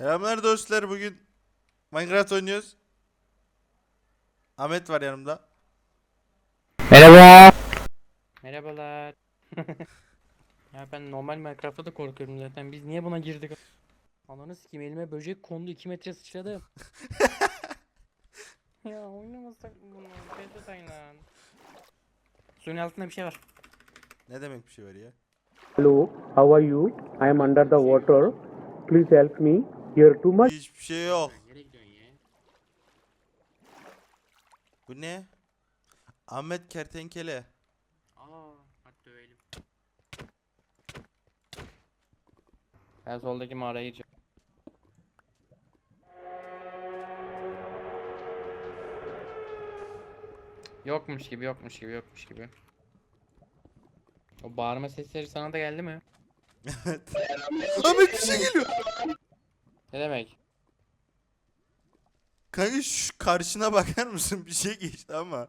Selamlar dostlar bugün Minecraft oynuyoruz. Ahmet var yanımda. Merhaba. Merhabalar. ya ben normal Minecraft'ta da korkuyorum zaten. Biz niye buna girdik? Ananı sikeyim elime böcek kondu 2 metre sıçradım. ya oynamasak mı bunu? Bedret aynen. Suyun altında bir şey var. Ne demek bir şey var ya? Hello, how are you? I am under the water. Please help me. Here too much Hiçbir şey yok. Nereye gidiyorsun ya? Bu ne? Ahmet Kertenkele. Aa, hadi dövelim. Ben soldaki mağaraya gireceğim. Yokmuş gibi, yokmuş gibi, yokmuş gibi. O bağırma sesleri sana da geldi mi? Evet. Ahmet bir şey geliyor. Ne demek? Kanka şu karşına bakar mısın? Bir şey geçti ama.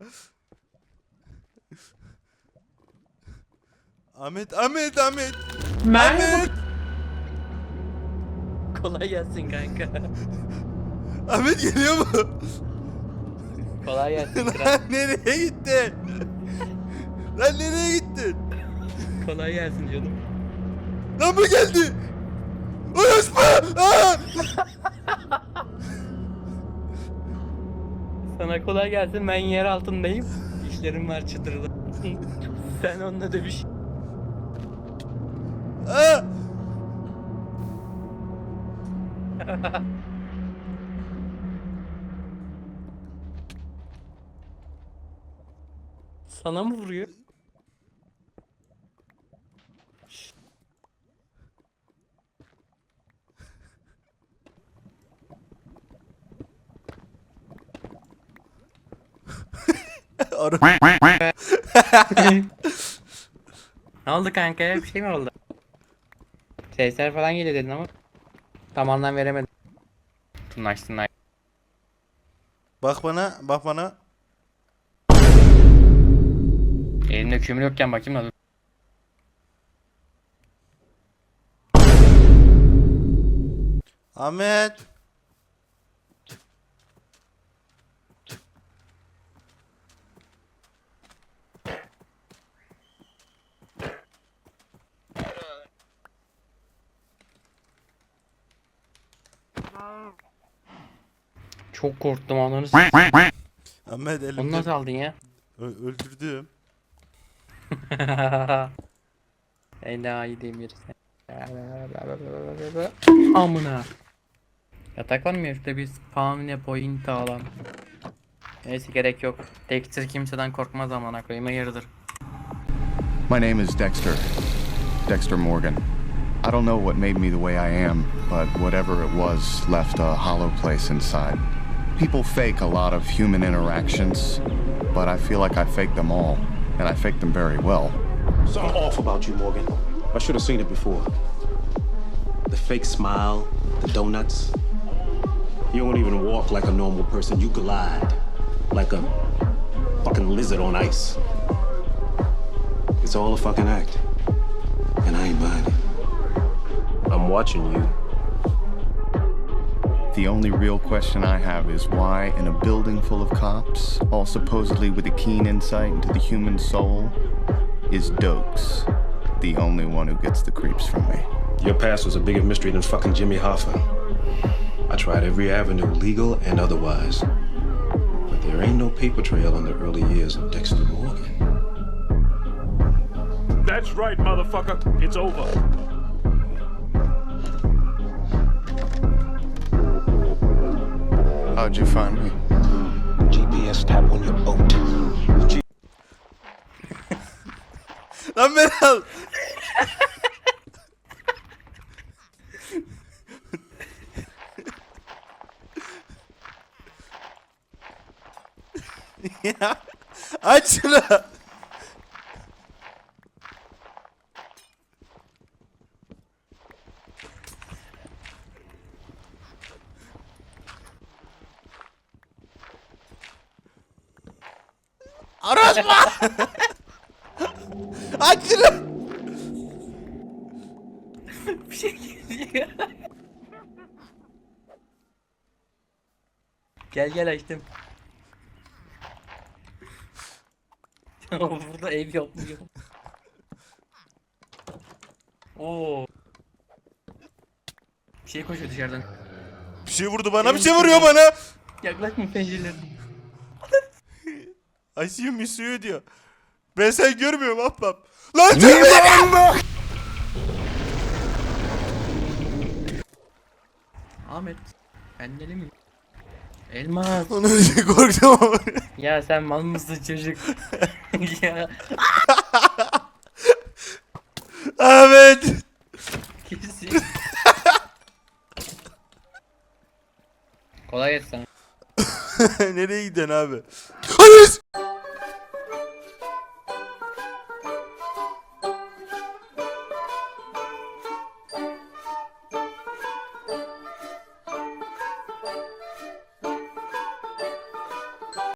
Ahmet, Ahmet, Ahmet. Ahmet. Kolay gelsin kanka. Ahmet geliyor mu? Kolay gelsin kral. Lan nereye gitti? Lan nereye gittin? Kolay gelsin canım. Lan bu geldi. Ulaşma! Aa! Sana kolay gelsin ben yer altındayım. İşlerim var çıtırda. Sen onunla dövüş. Aa! Sana mı vuruyor? Ne oldu kanka? Bir şey mi oldu? Sesler falan geliyor dedin ama tam anlam veremedim. Tırnaş tırnaş. Bak bana, bak bana. Elimde kömür yokken bakayım da dur. Ahmet. Çok korktum ananı s- Ahmet Onu elimde nasıl aldın ya? Ö- öldürdüm. Enayi demir sen. Amına. Yatak var mı ya? Şurada bir spawn point alalım. Neyse gerek yok. Dexter kimseden korkmaz amına koyayım hayırdır. My name is Dexter. Dexter Morgan. I don't know what made me the way I am, but whatever it was left a hollow place inside. People fake a lot of human interactions, but I feel like I fake them all, and I fake them very well. Something off about you, Morgan. I should have seen it before. The fake smile, the donuts. You don't even walk like a normal person. You glide like a fucking lizard on ice. It's all a fucking act. And I ain't buying it. I'm watching you. The only real question I have is why, in a building full of cops, all supposedly with a keen insight into the human soul, is Dokes the only one who gets the creeps from me? Your past was a bigger mystery than fucking Jimmy Hoffa. I tried every avenue, legal and otherwise. But there ain't no paper trail on the early years of Dexter Morgan. That's right, motherfucker. It's over. How'd you find me? GPS tap on your boat. Lan beni al. ya aç Araşma. Aç şunu. Bir şey geliyor. Gel gel açtım. Burada ev yapmıyor. Oo. Bir şey koşuyor dışarıdan. Bir şey vurdu bana bir şey vuruyor bana. Yaklaşma pencerelerine. Ayşe'yi misliyor diyor. Ben sen görmüyorum ahbap. Lan tövbe! Ahmet. Ben deli miyim? Elmas. Onu önce korktum ama. Ya sen mal mısın çocuk? ya Ahmet. kesin. Kolay gelsin. Nereye gidiyorsun abi?